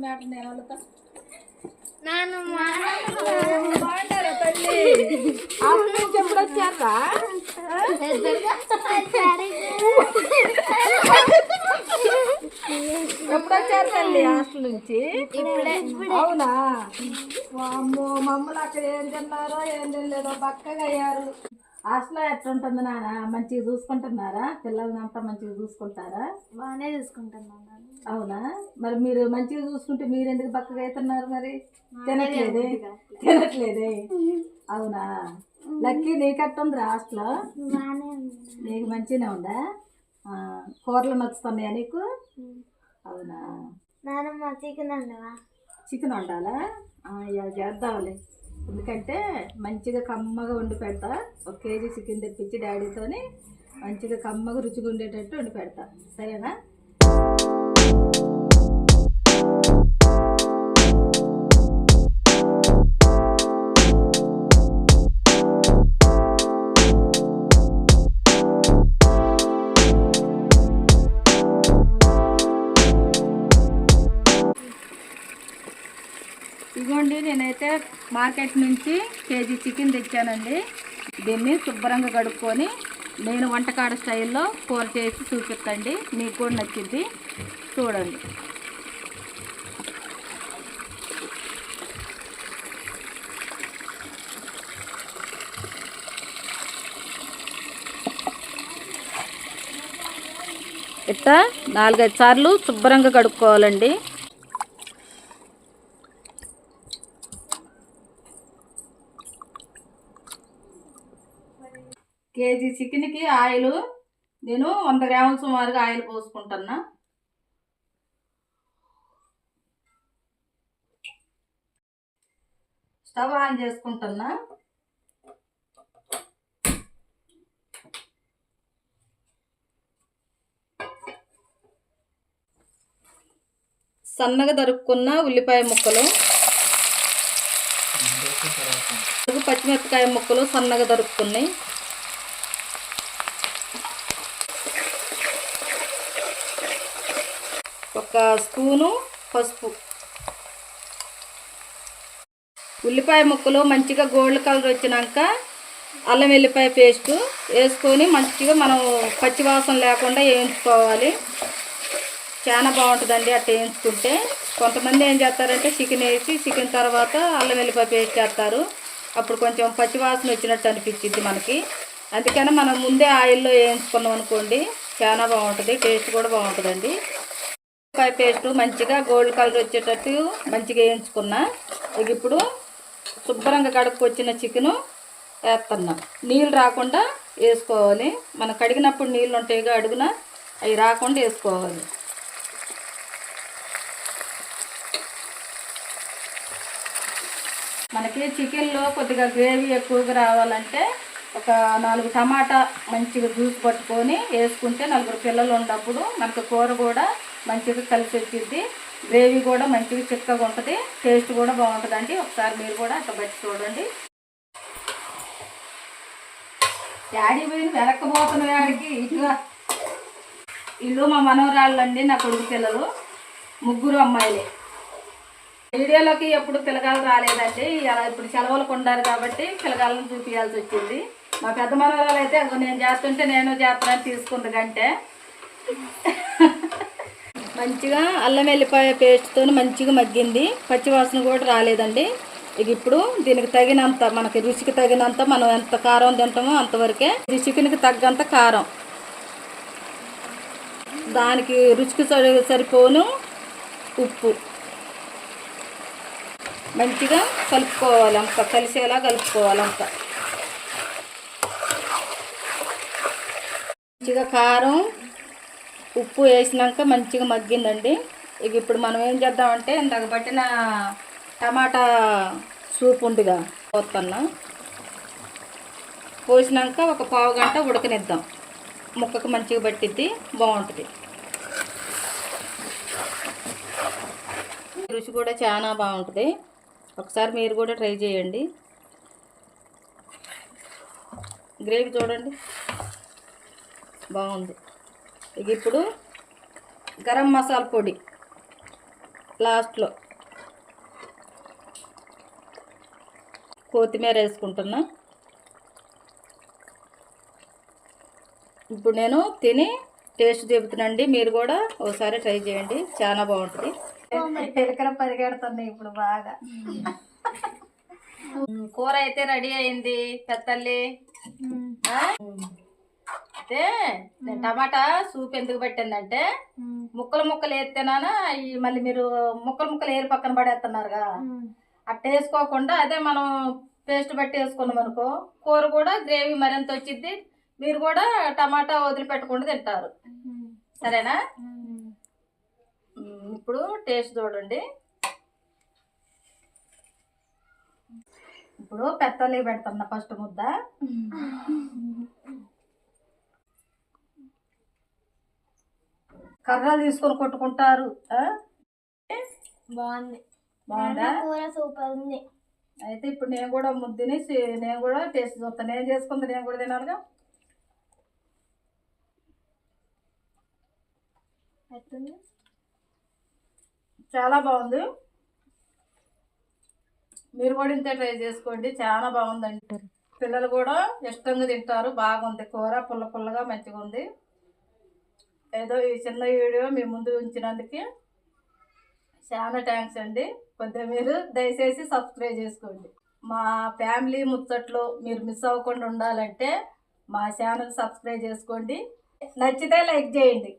Matter తల్లి తల్లి hostel నుంచి అవునా? అమ్మో మమ్మల్ని అక్కడ ఏం తిన్నారో ఏం తినలేదో బక్కగా అయ్యారు. హాస్టల్లో ఎట్లుంటుంది నాన్న? మంచిగా చూసుకుంటున్నారా? పిల్లల్ని అంతా మంచిగా చూసుకుంటారా? బాగానే చూసుకుంటున్నాను నాన్న. అవునా? మరి మీరు మంచిగా చూసుకుంటే మీరు ఎందుకు బక్కగా అవుతున్నారు మరి? తినట్లేదే? తినట్లేదే? అవునా? లక్కీ నీకట్టుంది హాస్టల్ బాగానే ఉంది నీకు మంచిగానే ఉందా? కూరలు నచ్చుతున్నాయా నీకు? అవునా? నానమ్మ చికెన్ అండవా చికెన్ వండాలా? చేద్దాంలే ఎందుకంటే మంచిగా కమ్మగా వండి పెడతా ఒక కేజీ చికెన్ తెప్పించి డాడీతోని మంచిగా కమ్మగా రుచిగా ఉండేటట్టు వండి పెడతా సరేనా? ఇదిగోండి నేనైతే మార్కెట్ నుంచి కేజీ చికెన్ తెచ్చానండి. దీన్ని శుభ్రంగా కడుక్కొని నేను వంటకాడ స్టైల్లో కూర చేసి చూపిస్తండి. మీకు కూడా నచ్చింది చూడండి. ఇట్లా నాలుగైదు సార్లు శుభ్రంగా కడుక్కోవాలండి. కేజీ చికెన్కి ఆయిల్ నేను వంద గ్రాముల సుమారుగా ఆయిల్ పోసుకుంటున్నా. స్టవ్ ఆన్ చేసుకుంటున్నా. సన్నగా దరుక్కున్న ఉల్లిపాయ ముక్కలు. పచ్చిమిరపకాయ ముక్కలు సన్నగా దరుక్కున్నాయి ఒక స్పూను పసుపు. ఉల్లిపాయ ముక్కలు మంచిగా గోల్డ్ కలర్ వచ్చినాక అల్లం వెల్లిపాయ పేస్ట్ వేసుకొని మంచిగా మనం పచ్చివాసన లేకుండా వేయించుకోవాలి. చాలా బాగుంటుందండి అట్లా వేయించుకుంటే. కొంతమంది ఏం చేస్తారంటే చికెన్ వేసి చికెన్ తర్వాత అల్లం వెల్లిపాయ పేస్ట్ చేస్తారు. అప్పుడు కొంచెం పచ్చివాసన వచ్చినట్టు అనిపించింది మనకి. అందుకని మనం ముందే ఆయిల్లో వేయించుకున్నాం అనుకోండి చాలా బాగుంటుంది టేస్ట్ కూడా బాగుంటుందండి. ఉల్లిపాయ పేస్ట్ మంచిగా గోల్డ్ కలర్ వచ్చేటట్టు మంచిగా వేయించుకున్నా. ఇక ఇప్పుడు శుభ్రంగా కడుక్కొచ్చిన చికెను వేస్తున్నాం నీళ్ళు రాకుండా వేసుకోవాలి. మనం కడిగినప్పుడు నీళ్ళు ఉంటాయిగా అడుగున అవి రాకుండా వేసుకోవాలి. మనకి చికెన్లో కొద్దిగా గ్రేవీ ఎక్కువగా రావాలంటే ఒక నాలుగు టమాటా మంచిగా జ్యూస్ పట్టుకొని వేసుకుంటే నలుగురు పిల్లలు ఉన్నప్పుడు మనకు కూర కూడా మంచిగా కలిసి వచ్చింది గ్రేవీ కూడా మంచిగా చిక్కగా ఉంటుంది. టేస్ట్ కూడా బాగుంటుందండి ఒకసారి మీరు కూడా అట్లా బట్టి చూడండి. డాడీ పోయి వెనక్కపోతున్న వాడికి ఇటుగా ఇల్లు మా మనవరాళ్ళండి నా కొడుకు పిల్లలు. ముగ్గురు అమ్మాయిలే. వీడియోలోకి ఎప్పుడు పిల్లగాలు రాలేదండి. అలా ఇప్పుడు సెలవులకు ఉండారు కాబట్టి పిల్లగాలను చూపించాల్సి వచ్చింది. మా పెద్ద మనవరాలు అయితే నేను చేస్తుంటే నేను చేస్తానని తీసుకుంది కంటే మంచిగా అల్లం వెల్లిపాయ పేస్ట్తో మంచిగా మగ్గింది. పచ్చివాసన కూడా రాలేదండి. ఇక ఇప్పుడు దీనికి తగినంత మనకి రుచికి తగినంత మనం ఎంత కారం తింటామో అంతవరకే ఇది చికెన్కి తగ్గంత కారం. దానికి రుచికి సరి సరిపోను ఉప్పు. మంచిగా కలుపుకోవాలి అంత కలిసేలా కలుపుకోవాలి అంత. మంచిగా కారం ఉప్పు వేసినాక మంచిగా మగ్గిందండి. ఇక ఇప్పుడు మనం ఏం చేద్దామంటే ఇందాక పట్టిన టమాటా సూప్ ఉందిగా పోతున్నా పోసినాక ఒక పావు గంట ఉడకనిద్దాం. ముక్కకు మంచిగా పట్టిద్ది బాగుంటుంది. రుచి కూడా చాలా బాగుంటుంది. ఒకసారి మీరు కూడా ట్రై చేయండి. గ్రేవీ చూడండి. బాగుంది. ఇక ఇప్పుడు గరం మసాలా పొడి లాస్ట్లో కొత్తిమీర వేసుకుంటున్నా. ఇప్పుడు నేను తిని టేస్ట్ చెబుతున్నాండి. మీరు కూడా ఒకసారి ట్రై చేయండి. చాలా బాగుంటుంది. ఎలకల పరిగెడుతున్నాయి ఇప్పుడు బాగా. కూర అయితే రెడీ అయింది. పెద్దల్లి? అయితే నేను టమాటా సూప్ ఎందుకు పెట్టిందంటే ముక్కలు ముక్కలు వేస్తేనా ఈ మళ్ళీ మీరు ముక్కలు ముక్కలు ఏరి పక్కన పడేస్తున్నారుగా అట్ట వేసుకోకుండా అదే మనం పేస్ట్ బట్టి వేసుకున్నాం అనుకో కూర కూడా గ్రేవీ మరింత వచ్చిద్ది మీరు కూడా టమాటా వదిలిపెట్టకుండా తింటారు. సరేనా? ఇప్పుడు టేస్ట్ చూడండి. ఇప్పుడు పెద్దలే పెడుతున్నా ఫస్ట్ ముద్ద. కర్రలు తీసుకొని కొట్టుకుంటారు? బాగుంది. బాగుందా? కూర సూపర్ ఉంది. అయితే ఇప్పుడు నేను కూడా ముద్దని నేను కూడా టేస్ట్ చూస్తాను నేను చేసుకుంది నేను కూడా తినాలిగా. చాలా బాగుంది. మీరు కూడా ఇంతే ట్రై చేసుకోండి. చాలా బాగుందండి. పిల్లలు కూడా ఇష్టంగా తింటారు. బాగుంది కూర. పుల్ల పుల్లగా మంచిగా ఉంది ఏదో ఈ చిన్న వీడియో మీ ముందు ఉంచినందుకు చాలా థ్యాంక్స్ అండి. కొద్దిగా మీరు దయచేసి సబ్స్క్రైబ్ చేసుకోండి. మా ఫ్యామిలీ ముచ్చట్లు మీరు మిస్ అవ్వకుండా ఉండాలంటే మా ఛానల్ సబ్స్క్రైబ్ చేసుకోండి. నచ్చితే లైక్ చేయండి.